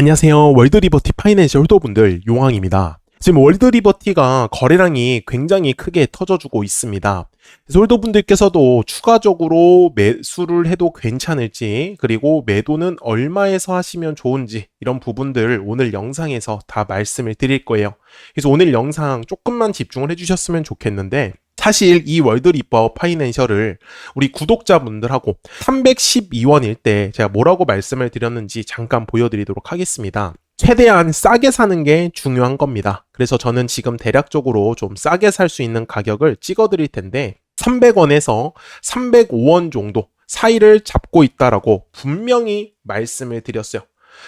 안녕하세요. 월드리버티 파이낸셜 홀더분들 용왕입니다. 지금 월드리버티가 거래량이 굉장히 크게 터져주고 있습니다. 그래서 홀더분들께서도 추가적으로 매수를 해도 괜찮을지 그리고 매도는 얼마에서 하시면 좋은지 이런 부분들 오늘 영상에서 다 말씀을 드릴 거예요. 그래서 오늘 영상 조금만 집중을 해주셨으면 좋겠는데 사실 이 월드리버 파이낸셜을 우리 구독자분들하고 312원일 때 제가 뭐라고 말씀을 드렸는지 잠깐 보여드리도록 하겠습니다. 최대한 싸게 사는 게 중요한 겁니다. 그래서 저는 지금 대략적으로 좀 싸게 살 수 있는 가격을 찍어 드릴 텐데 300원에서 305원 정도 사이를 잡고 있다라고 분명히 말씀을 드렸어요.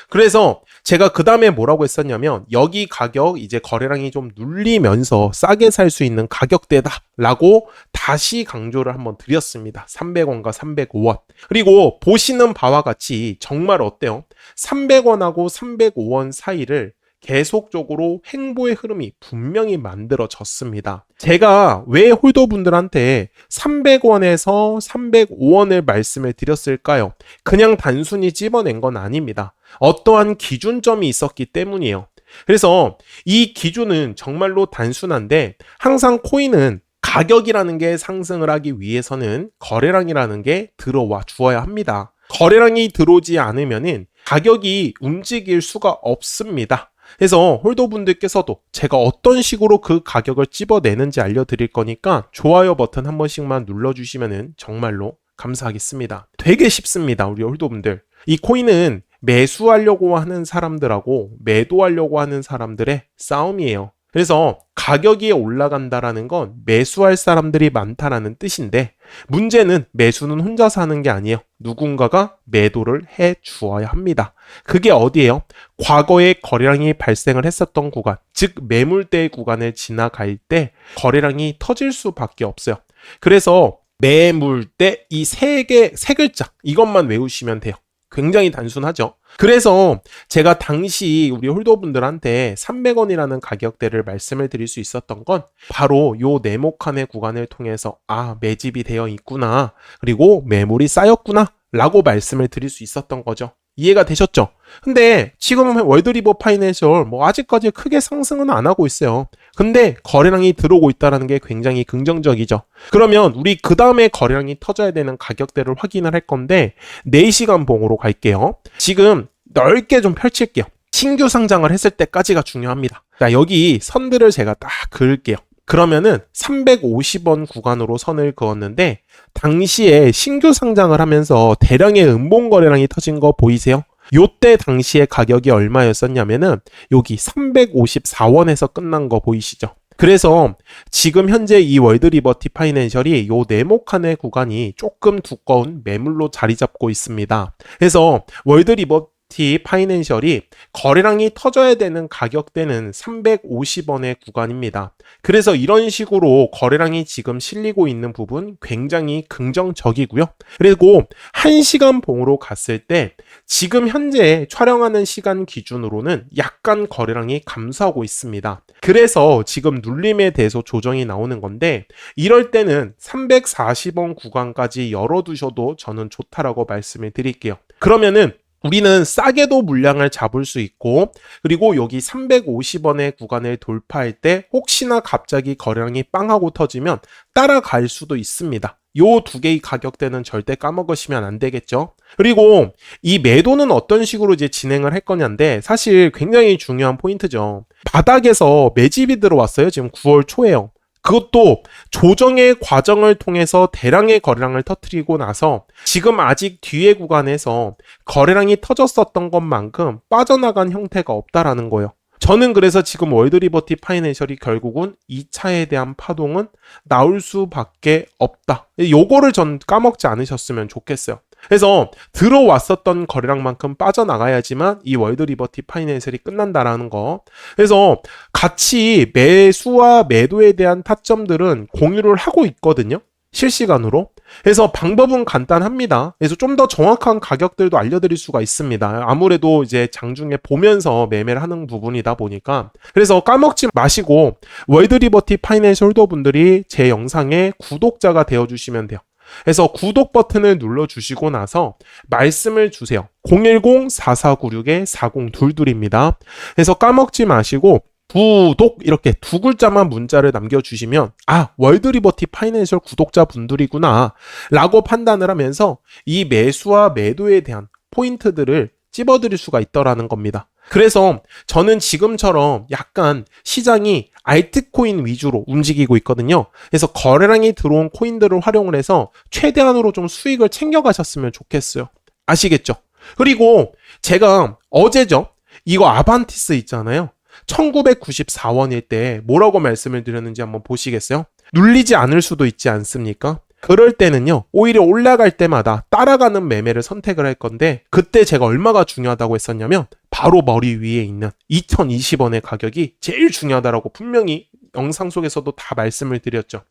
그래서 제가 그 다음에 뭐라고 했었냐면 여기 가격 이제 거래량이 좀 눌리면서 싸게 살 수 있는 가격대다라고 다시 강조를 한번 드렸습니다. 300원과 305원. 그리고 보시는 바와 같이 정말 어때요? 300원하고 305원 사이를 계속적으로 횡보의 흐름이 분명히 만들어졌습니다. 제가 왜 홀더분들한테 300원에서 305원을 말씀을 드렸을까요? 그냥 단순히 찝어낸 건 아닙니다. 어떠한 기준점이 있었기 때문이에요. 그래서 이 기준은 정말로 단순한데 항상 코인은 가격이라는 게 상승을 하기 위해서는 거래량이라는 게 들어와 주어야 합니다. 거래량이 들어오지 않으면은 가격이 움직일 수가 없습니다. 그래서 홀더 분들께서도 제가 어떤 식으로 그 가격을 찝어내는지 알려드릴 거니까 좋아요 버튼 한 번씩만 눌러주시면 정말로 감사하겠습니다. 되게 쉽습니다. 우리 홀더 분들. 이 코인은 매수하려고 하는 사람들하고 매도하려고 하는 사람들의 싸움이에요. 그래서 가격이 올라간다라는 건 매수할 사람들이 많다라는 뜻인데 문제는 매수는 혼자 사는 게 아니에요. 누군가가 매도를 해 주어야 합니다. 그게 어디예요? 과거에 거래량이 발생을 했었던 구간, 즉 매물대 구간을 지나갈 때 거래량이 터질 수밖에 없어요. 그래서 매물대 이 세 개, 세 글자 이것만 외우시면 돼요. 굉장히 단순하죠. 그래서 제가 당시 우리 홀더분들한테 300원이라는 가격대를 말씀을 드릴 수 있었던 건 바로 요 네모칸의 구간을 통해서 아, 매집이 되어 있구나. 그리고 매물이 쌓였구나. 라고 말씀을 드릴 수 있었던 거죠. 이해가 되셨죠? 근데 지금 월드리버 파이낸셜 뭐 아직까지 크게 상승은 안 하고 있어요. 근데 거래량이 들어오고 있다는 게 굉장히 긍정적이죠. 그러면 우리 그 다음에 거래량이 터져야 되는 가격대를 확인을 할 건데 4시간 봉으로 갈게요. 지금 넓게 좀 펼칠게요. 신규 상장을 했을 때까지가 중요합니다. 자, 여기 선들을 제가 딱 그을게요. 그러면은 350원 구간으로 선을 그었는데 당시에 신규 상장을 하면서 대량의 음봉 거래량이 터진 거 보이세요? 요때 당시에 가격이 얼마였었냐면은 여기 354원에서 끝난 거 보이시죠? 그래서 지금 현재 이 월드 리버티 파이낸셜이 요 네모칸의 구간이 조금 두꺼운 매물로 자리 잡고 있습니다. 그래서 월드 리버 티 파이낸셜이 거래량이 터져야 되는 가격대는 350원의 구간입니다. 그래서 이런 식으로 거래량이 지금 실리고 있는 부분 굉장히 긍정적이고요. 그리고 1시간 봉으로 갔을 때 지금 현재 촬영하는 시간 기준으로는 약간 거래량이 감소하고 있습니다. 그래서 지금 눌림에 대해서 조정이 나오는 건데 이럴 때는 340원 구간까지 열어두셔도 저는 좋다라고 말씀을 드릴게요. 그러면은 우리는 싸게도 물량을 잡을 수 있고 그리고 여기 350원의 구간을 돌파할 때 혹시나 갑자기 거래량이 빵하고 터지면 따라갈 수도 있습니다. 요 두 개의 가격대는 절대 까먹으시면 안 되겠죠. 그리고 이 매도는 어떤 식으로 이제 진행을 할 거냐인데 사실 굉장히 중요한 포인트죠. 바닥에서 매집이 들어왔어요. 지금 9월 초에요. 그것도 조정의 과정을 통해서 대량의 거래량을 터트리고 나서 지금 아직 뒤에 구간에서 거래량이 터졌었던 것만큼 빠져나간 형태가 없다라는 거예요. 저는 그래서 지금 월드리버티 파이낸셜이 결국은 2차에 대한 파동은 나올 수밖에 없다. 요거를 전 까먹지 않으셨으면 좋겠어요. 그래서 들어왔었던 거래량만큼 빠져나가야지만 이 월드 리버티 파이낸셜이 끝난다라는 거. 그래서 같이 매수와 매도에 대한 타점들은 공유를 하고 있거든요. 실시간으로. 그래서 방법은 간단합니다. 그래서 좀 더 정확한 가격들도 알려드릴 수가 있습니다. 아무래도 이제 장중에 보면서 매매를 하는 부분이다 보니까. 그래서 까먹지 마시고 월드 리버티 파이낸셜 홀더 분들이 제 영상의 구독자가 되어주시면 돼요. 그래서 구독 버튼을 눌러주시고 나서 말씀을 주세요. 010-4496-4022입니다. 그래서 까먹지 마시고 구독 이렇게 두 글자만 문자를 남겨주시면 아 월드리버티 파이낸셜 구독자 분들이구나 라고 판단을 하면서 이 매수와 매도에 대한 포인트들을 찝어드릴 수가 있더라는 겁니다. 그래서 저는 지금처럼 약간 시장이 알트코인 위주로 움직이고 있거든요. 그래서 거래량이 들어온 코인들을 활용을 해서 최대한으로 좀 수익을 챙겨가셨으면 좋겠어요. 아시겠죠? 그리고 제가 어제죠. 이거 아반티스 있잖아요. 1994원일 때 뭐라고 말씀을 드렸는지 한번 보시겠어요? 눌리지 않을 수도 있지 않습니까? 그럴 때는요, 오히려 올라갈 때마다 따라가는 매매를 선택을 할 건데, 그때 제가 얼마가 중요하다고 했었냐면, 바로 머리 위에 있는 2020원의 가격이 제일 중요하다라고 분명히 영상 속에서도 다 말씀을 드렸죠.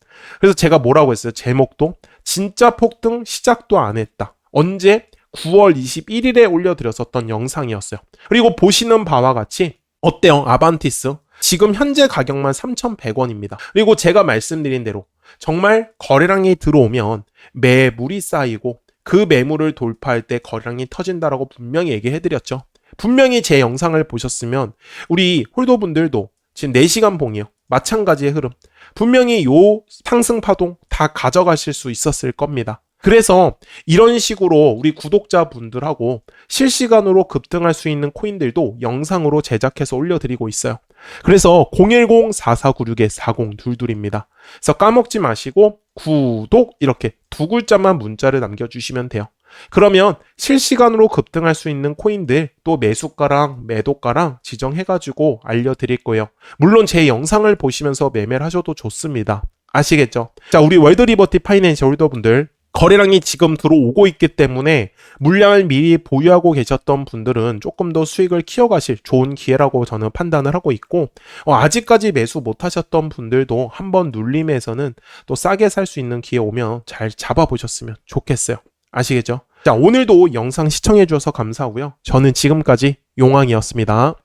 그래서 제가 뭐라고 했어요? 제목도, 진짜 폭등 시작도 안 했다. 언제? 9월 21일에 올려드렸었던 영상이었어요. 그리고 보시는 바와 같이, 어때요? 아반티스? 지금 현재 가격만 3,100원입니다. 그리고 제가 말씀드린 대로 정말 거래량이 들어오면 매물이 쌓이고 그 매물을 돌파할 때 거래량이 터진다라고 분명히 얘기해 드렸죠. 분명히 제 영상을 보셨으면 우리 홀더분들도 지금 4시간 봉이요. 마찬가지의 흐름. 분명히 요 상승 파동 다 가져가실 수 있었을 겁니다. 그래서 이런 식으로 우리 구독자분들하고 실시간으로 급등할 수 있는 코인들도 영상으로 제작해서 올려드리고 있어요. 그래서 010-4496-4022입니다. 그래서 까먹지 마시고 구독 이렇게 두 글자만 문자를 남겨주시면 돼요. 그러면 실시간으로 급등할 수 있는 코인들 또 매수가랑 매도가랑 지정해가지고 알려드릴 거예요. 물론 제 영상을 보시면서 매매를 하셔도 좋습니다. 아시겠죠? 자, 우리 월드리버티 파이낸셜 홀더분들 거래량이 지금 들어오고 있기 때문에 물량을 미리 보유하고 계셨던 분들은 조금 더 수익을 키워가실 좋은 기회라고 저는 판단을 하고 있고 어, 아직까지 매수 못하셨던 분들도 한번 눌림에서는 또 싸게 살 수 있는 기회 오면 잘 잡아보셨으면 좋겠어요. 아시겠죠? 자 오늘도 영상 시청해 주셔서 감사하고요. 저는 지금까지 용왕이었습니다.